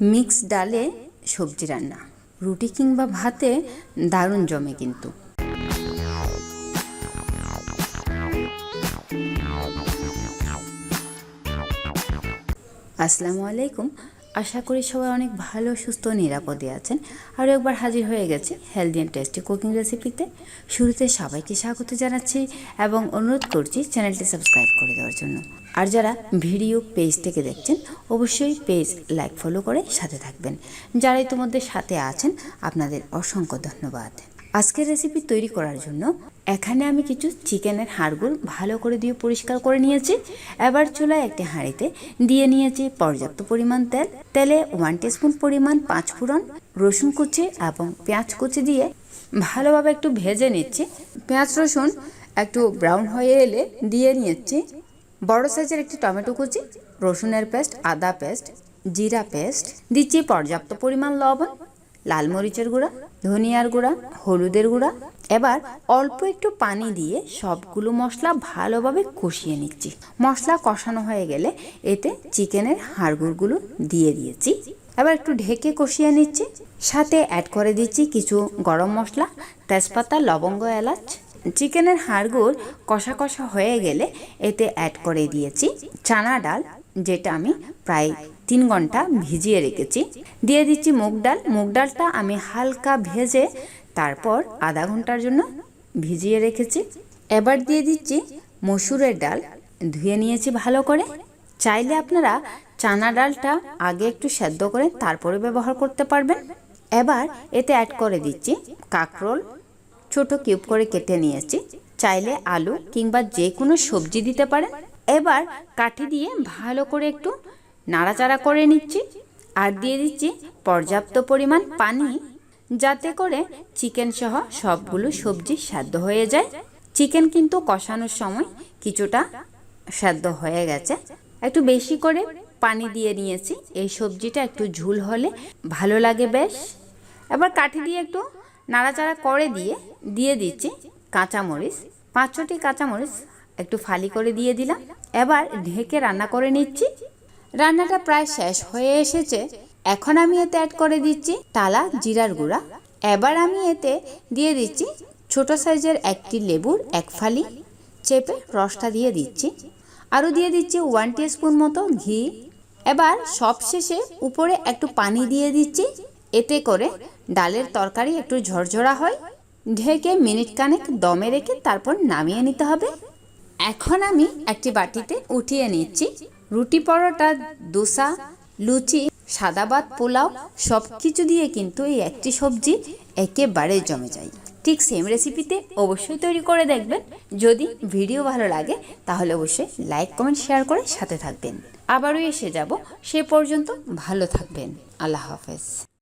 Mix ডালে সবজি রান্না। রুটি কিংবা ভাতে দারুণ জমে কিন্তু। আসসালামু আলাইকুম। আশা করি সবাই অনেক ভালো, সুস্থ নিরাপদে আছেন। আরও একবার হাজির হয়ে গেছে হেলদি অ্যান্ড টেস্টি কুকিং রেসিপিতে শুরুতে সবাইকে স্বাগত জানাচ্ছি এবং অনুরোধ করছি চ্যানেলটি সাবস্ক্রাইব করে দেওয়ার জন্য। আর যারা ভিডিও পেজ থেকে দেখছেন, অবশ্যই পেজ লাইক, ফলো করে সাথে থাকবেন। যারা ইতিমধ্যে সাথে আছেন, আপনাদের অসংখ্য ধন্যবাদ। আজকের রেসিপি তৈরি করার জন্য এখানে আমি কিছু চিকেনের হাড়গুলো ভালো করে দিয়ে পরিষ্কার করে নিয়েছি। এবার চুলায় একটি হাঁড়িতে দিয়ে নিয়েছি পর্যাপ্ত পরিমাণ তেল। তেলে ওয়ান টিস্পুন পরিমাণ পাঁচ ফোড়ন, রসুন কুচি এবং পেঁয়াজ কুচি দিয়ে ভালোভাবে একটু ভেজে নিচ্ছি। পেঁয়াজ, রসুন একটু ব্রাউন হয়ে এলে দিয়ে নিয়েছি। বড় সাইজের একটি টমেটো কুচি, রসুনের পেস্ট আদা পেস্ট জিরা পেস্ট দিচ্ছি পর্যাপ্ত পরিমাণ লবণ, লাল মরিচের গুঁড়া ধনিয়ার গুঁড়া, হলুদের গুঁড়া। এবার অল্প একটু পানি দিয়ে সবগুলো মশলা ভালোভাবে কষিয়ে নিচ্ছি। মশলা কষানো হয়ে গেলে এতে চিকেনের হাড়গুড়গুলো দিয়ে দিয়েছি। এবার একটু ঢেকে কষিয়ে নিচ্ছি। সাথে অ্যাড করে দিচ্ছি কিছু গরম মশলা, তেজপাতা, লবঙ্গ, এলাচ। চিকেনের হাড়গুড় কষা কষা হয়ে গেলে এতে অ্যাড করে দিয়েছি চানা ডাল যেটা আমি প্রায় তিন ঘণ্টা ভিজিয়ে রেখেছি। দিয়ে দিচ্ছি মুগ ডাল। মুগ ডালটা আমি হালকা ভেজে তারপর আধা ঘণ্টার জন্য ভিজিয়ে রেখেছি। এবার দিয়ে দিচ্ছি মসুরের ডাল। ধুয়ে নিয়েছি ভালো করে। চাইলে আপনারা চানা ডালটা আগে একটু সেদ্ধ করে তারপরে ব্যবহার করতে পারবেন। এবার এতে অ্যাড করে দিচ্ছি কাঁকরোল। ছোট কিউব করে কেটে নিয়েছি। চাইলে আলু কিংবা যে কোনো সবজি দিতে পারেন। এবার কাঠি দিয়ে ভালো করে একটু নাড়াচাড়া করে নিচ্ছি আর দিয়ে দিচ্ছি পর্যাপ্ত পরিমাণ পানি যাতে করে চিকেন সহ সবগুলো সবজি সেদ্ধ হয়ে যায়। চিকেন কিন্তু কষানোর সময় কিছুটা সেদ্ধ হয়ে গেছে। একটু বেশি করে পানি দিয়ে নিয়েছি। এই সবজিটা একটু ঝুল হলে ভালো লাগে বেশ। এবার কাঠি দিয়ে একটু নাড়াচাড়া করে দিয়ে দিয়ে দিচ্ছি কাঁচামরিচ পাঁচ ছটি কাঁচামরিচ একটু ফালি করে দিয়ে দিলাম। এবার ঢেকে রান্না করে নিচ্ছি। রান্নাটা প্রায় শেষ হয়ে এসেছে। এখন আমি এতে অ্যাড করে দিচ্ছি টালা, জিরার গুঁড়া। এবার আমি এতে দিয়ে দিচ্ছি ছোট সাইজের একটি লেবুর এক ফালি চেপে রসটা দিয়ে দিচ্ছি। আরও দিয়ে দিচ্ছি ওয়ান স্পুন মতো ঘি। এবার সবশেষে উপরে একটু পানি দিয়ে দিচ্ছি। এতে করে ডালের তরকারি একটু ঝরঝরা হয়। ঢেকে মিনিট কানেক দমে রেখে তারপর নামিয়ে নিতে হবে। এখন আমি একটি বাটিতে উঠিয়ে নিচ্ছি। রুটি পরোটা, দোসা, লুচি, সাদা ভাত, পোলাও সব কিছু দিয়ে কিন্তু এই একটি সবজি একেবারে জমে যায়। ঠিক সেম রেসিপিতে অবশ্যই তৈরি করে দেখবেন। যদি ভিডিও ভালো লাগে, তাহলে অবশ্যই লাইক কমেন্ট শেয়ার করে সাথে থাকবেন। আবারও এসে যাব। সে পর্যন্ত ভালো থাকবেন। আল্লাহ হাফেজ।